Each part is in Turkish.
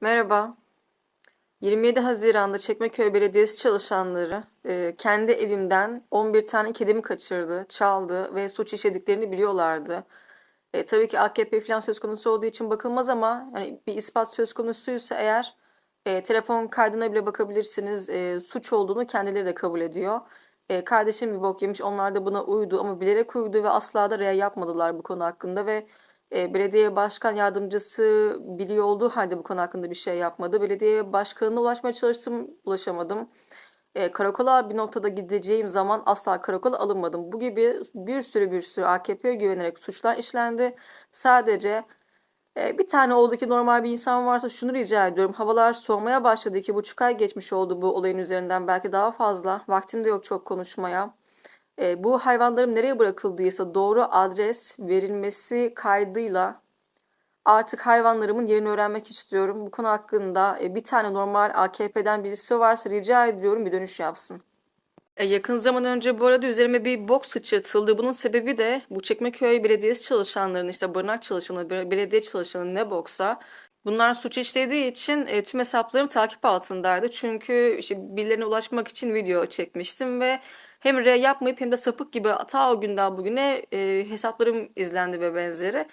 Merhaba. 27 Haziran'da Çekmeköy Belediyesi çalışanları e, kendi evimden 11 tane kedimi kaçırdı, çaldı ve suç işlediklerini biliyorlardı. E, tabii ki AKP falan söz konusu olduğu için bakılmaz ama yani bir ispat söz konusuysa eğer e, telefon kaydına bile bakabilirsiniz. E, suç olduğunu kendileri de kabul ediyor. E, kardeşim bir bok yemiş, onlar da buna uydu ama bilerek uydu ve asla da real yapmadılar bu konu hakkında ve e, belediye başkan yardımcısı biliyor olduğu halde bu konu hakkında bir şey yapmadı. Belediye başkanına ulaşmaya çalıştım, ulaşamadım. E, karakola bir noktada gideceğim zaman asla karakola alınmadım. Bu gibi bir sürü bir sürü AKP'ye güvenerek suçlar işlendi. Sadece bir tane oldu ki normal bir insan varsa şunu rica ediyorum. Havalar soğumaya başladı. iki buçuk ay geçmiş oldu bu olayın üzerinden. Belki daha fazla. Vaktim de yok çok konuşmaya. E, bu hayvanlarım nereye bırakıldıysa doğru adres verilmesi kaydıyla artık hayvanlarımın yerini öğrenmek istiyorum. Bu konu hakkında e, bir tane normal AKP'den birisi varsa rica ediyorum bir dönüş yapsın. E, yakın zaman önce bu arada üzerime bir bok sıçratıldı. Bunun sebebi de bu Çekmeköy Belediyesi çalışanlarının işte barınak çalışanı, be- belediye çalışanı ne boksa bunlar suç işlediği için e, tüm hesaplarım takip altındaydı. Çünkü işte birilerine ulaşmak için video çekmiştim ve hem re yapmayıp hem de sapık gibi ta o günden bugüne e, hesaplarım izlendi ve benzeri.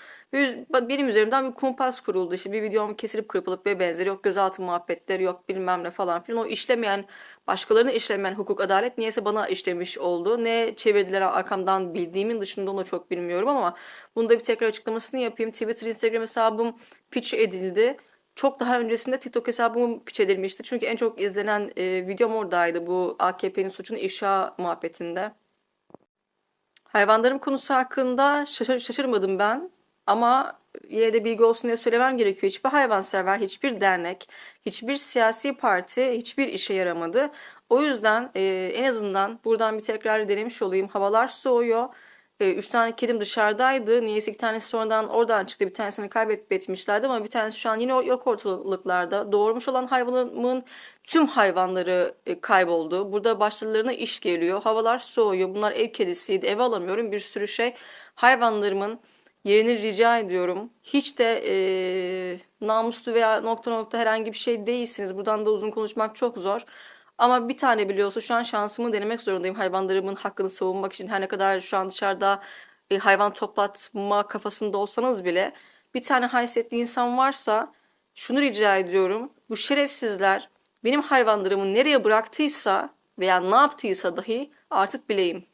Benim üzerimden bir kumpas kuruldu. İşte bir videom kesilip kırpılıp ve benzeri yok gözaltı muhabbetleri yok bilmem ne falan filan. O işlemeyen başkalarına işlemeyen hukuk adalet niyeyse bana işlemiş oldu. Ne çevirdiler arkamdan bildiğimin dışında onu çok bilmiyorum ama bunu da bir tekrar açıklamasını yapayım. Twitter, Instagram hesabım pitch edildi. Çok daha öncesinde TikTok hesabım pitch edilmişti. Çünkü en çok izlenen e, videom oradaydı bu AKP'nin suçunu ifşa muhabbetinde. Hayvanlarım konusu hakkında şaşır- şaşırmadım ben. Ama yine de bilgi olsun diye söylemem gerekiyor. Hiçbir hayvansever, hiçbir dernek, hiçbir siyasi parti hiçbir işe yaramadı. O yüzden e, en azından buradan bir tekrar denemiş olayım. Havalar soğuyor. E, üç tane kedim dışarıdaydı. Niyeyse iki tanesi sonradan oradan çıktı. Bir tanesini kaybetmişlerdi ama bir tanesi şu an yine yok ortalıklarda. Doğurmuş olan hayvanımın tüm hayvanları e, kayboldu. Burada başlarına iş geliyor. Havalar soğuyor. Bunlar ev kedisiydi. Eve alamıyorum. Bir sürü şey. Hayvanlarımın yerini rica ediyorum. Hiç de e, namuslu veya nokta nokta herhangi bir şey değilsiniz. Buradan da uzun konuşmak çok zor. Ama bir tane biliyorsa şu an şansımı denemek zorundayım hayvanlarımın hakkını savunmak için. Her ne kadar şu an dışarıda e, hayvan toplatma kafasında olsanız bile bir tane haysiyetli insan varsa şunu rica ediyorum. Bu şerefsizler benim hayvanlarımı nereye bıraktıysa veya ne yaptıysa dahi artık bileyim.